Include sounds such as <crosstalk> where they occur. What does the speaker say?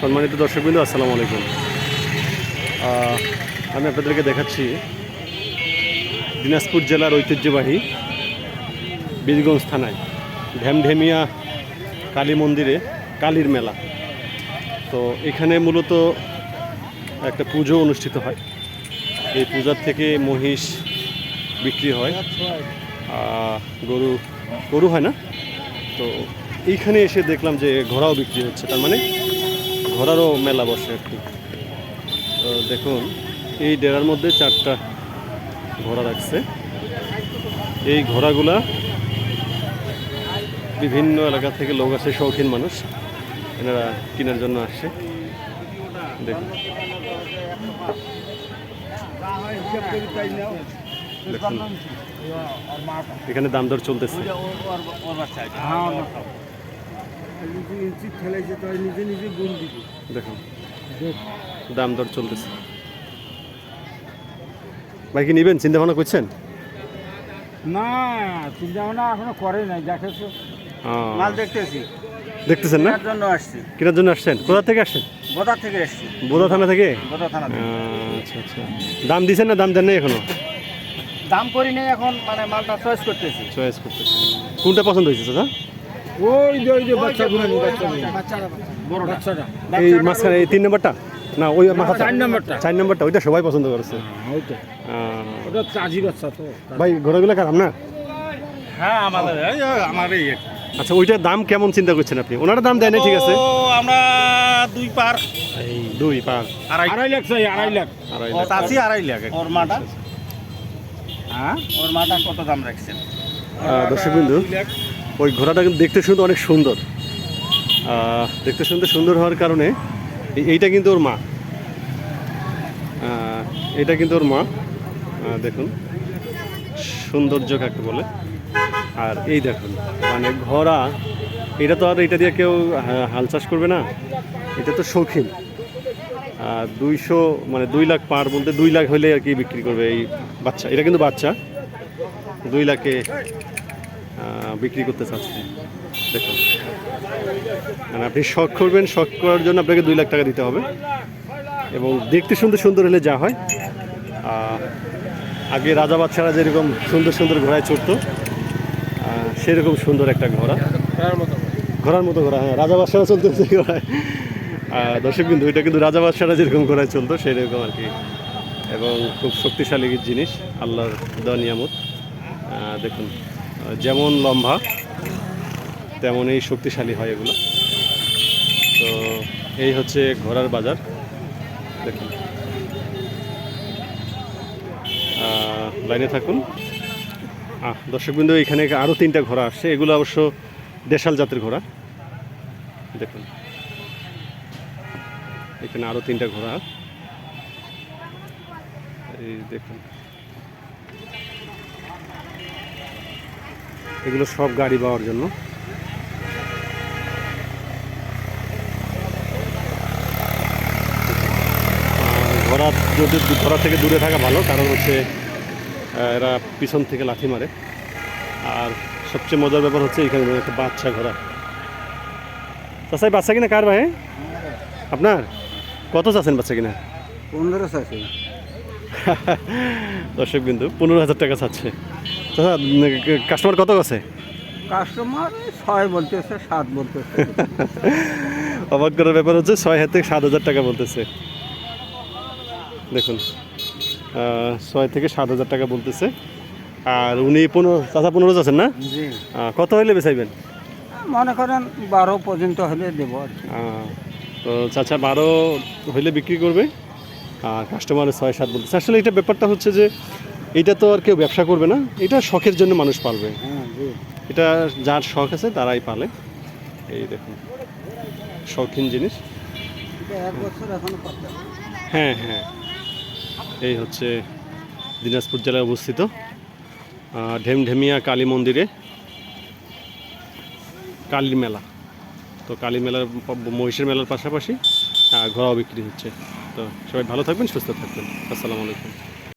সম্মানিত দর্শকবৃন্দ, আসসালামু আলাইকুম। আমি আপনাদেরকে দেখাচ্ছি দিনাজপুর জেলার ঐতিহ্যবাহী বীরগঞ্জ থানায় ঢ্যামঢেমিয়া কালী মন্দিরে কালীর মেলা। তো এখানে মূলত একটা পুজো অনুষ্ঠিত হয়। এই পূজার থেকে মহিষ বিক্রি হয়। গরু গরু হয় না? তো এইখানে এসে দেখলাম যে ঘোড়াও বিক্রি হচ্ছে। তার মানে ঘোড়ারও মেলা বসে আর কি। দেখুন এই ডেরার মধ্যে চারটা ঘোড়া রাখছে। এই ঘোড়াগুলা বিভিন্ন এলাকা থেকে লোক আসে শৌখিন মানুষ। এনারা কেনার জন্য আসছে দেখুন। দেখুন। এখানে দাম দর চলতেছে। ইঞ্চি ফেলেছে তো নিজে নিজে গুণ দিবি দেখুন দাম দর চলতেছে। ভাই কি নেবেন? চিন্তা ভাবনা করছেন? না চিন্তা ভাবনা এখনও করে নাই দেখেছ? মাল দেখতেছি। দেখতেছেন না? জন্য আসছি। কেনার জন্য আসছেন? কোথা থেকে আসছেন? বোদা থেকে এসছি। বোদা থানা থেকে? বোদা থানা আচ্ছা আচ্ছা। দাম দিছেন না দাম দেন নাই এখনও? দাম করি নেই এখন মানে মালটা চয়েস করতেছি। চয়েস করতেছেন। কোনটা পছন্দ হয়েছে দাদা ওই যে ওই যে বাচ্চাগুলো বড় বাচ্চাটা এই মাঝখানে এই তিন নম্বরটা? না ওই মাথাটা। চার নম্বরটা। চার নম্বরটা ওইটা সবাই পছন্দ করেছে। ওইটা। আহ, ওটা চাজি বাচ্চা তো। ভাই ঘোড়াগুলো কার আপনার? হ্যাঁ আমাদের আমার আচ্ছা ওইটার দাম কেমন চিন্তা করছেন আপনি? ওনারা দাম দেয় না ঠিক আছে? আমরা দুই পার। দুই পাঁচ আড়াই আড়াই লাখ চাই আড়াই লাখ। আড়াই লাখ। চাষি আড়াই লাখ। ওর মাটা? হ্যাঁ? ওর মাটা কত দাম রাখছেন? আহ, দর্শকবিন্দু। ওই ঘোড়াটা কিন্তু দেখতে শুনতে অনেক সুন্দর। দেখতে শুনতে সুন্দর হওয়ার কারণে এই- এইটা কিন্তু ওর মা। এটা কিন্তু ওর মা। দেখুন। সৌন্দর্য কাকে বলে। আর এই দেখুন মানে ঘোড়া, এটা তো আর এটা দিয়ে কেউ হাল চাষ করবে না। এটা তো শৌখিন। আর দুইশো মানে দুই লাখ পার বলতে দুই লাখ হলে আর কি বিক্রি করবে এই বাচ্চা। এটা কিন্তু বাচ্চা। দুই লাখে বিক্রি করতে চাচ্ছে। দেখুন। মানে আপনি শখ করবেন শখ করার জন্য আপনাকে দুই লাখ টাকা দিতে হবে। এবং দেখতে সুন্দর সুন্দর হলে যা হয়। আগে রাজা বাচ্চারা যেরকম সুন্দর সুন্দর ঘোড়ায় চড়তো সেরকম সুন্দর একটা ঘোড়া। ঘোড়ার মতো ঘোড়া। হ্যাঁ রাজা বাদশারা চলতো সেই ঘোড়ায়। দর্শক কিন্তু এটা কিন্তু রাজা বাদশারা যেরকম ঘোড়ায় চলতো সেরকম আর কি। এবং খুব শক্তিশালী জিনিস আল্লাহর দেওয়া নিয়ামত। দেখুন। যেমন লম্বা, তেমনই শক্তিশালী হয় এগুলো। তো এই হচ্ছে ঘোড়ার বাজার। দেখুন লাইনে থাকুন। দর্শকবৃন্দ, এখানে আরও তিনটা ঘোড়া আসছে। এগুলো অবশ্য দেশাল জাতের ঘোড়া। দেখুন। এখানে আরও তিনটা ঘোড়া। এই দেখুন। এগুলো সব গাড়ি পাওয়ার জন্য। আর ঘোড়া যদি ঘোড়া থেকে দূরে থাকা ভালো কারণ হচ্ছে এরা পিছন থেকে লাথি মারে। আর সবচেয়ে মজার ব্যাপার হচ্ছে এখানে একটা বাচ্চা ঘোড়া। চাষাই বাচ্চা কিনা কার ভাই? আপনার? কত চাচ্ছেন বাচ্চা কিনা? পনেরো আছে <laughs> দর্শক বিন্দু পনেরো হাজার টাকা চাচ্ছে। কাস্টমার কত আছে? কাস্টমার ছয় বলতেছে সাত বলতেছে। <laughs> অবাক করার ব্যাপার হচ্ছে ছয় হাজার থেকে সাত হাজার টাকা বলতেছে। দেখুন ছয় থেকে সাত হাজার টাকা বলতেছে। আর উনি পনেরো চাচা পনেরো আছেন না? কত হইলে বেচাইবেন? মনে করেন বারো পর্যন্ত হলে দেবো আর তো চাচা বারো হইলে বিক্রি করবে। আর কাস্টমারের ছয় সাত বলতেছে। আসলে এটা ব্যাপারটা হচ্ছে যে এটা তো আর কেউ ব্যবসা করবে না। এটা শখের জন্য মানুষ পালবে। হ্যাঁ এটা যার শখ আছে তারাই পালে। এই দেখুন শৌখিন জিনিস। হ্যাঁ। হ্যাঁ এই হচ্ছে দিনাজপুর জেলায় অবস্থিত ঢেমঢেমিয়া কালী মন্দিরে কালীর মেলা। তো কালী মেলার মহিষের মেলার পাশাপাশি ঘোড়াও বিক্রি হচ্ছে। তো সবাই ভালো থাকবেন সুস্থ থাকবেন। আসসালামু আলাইকুম।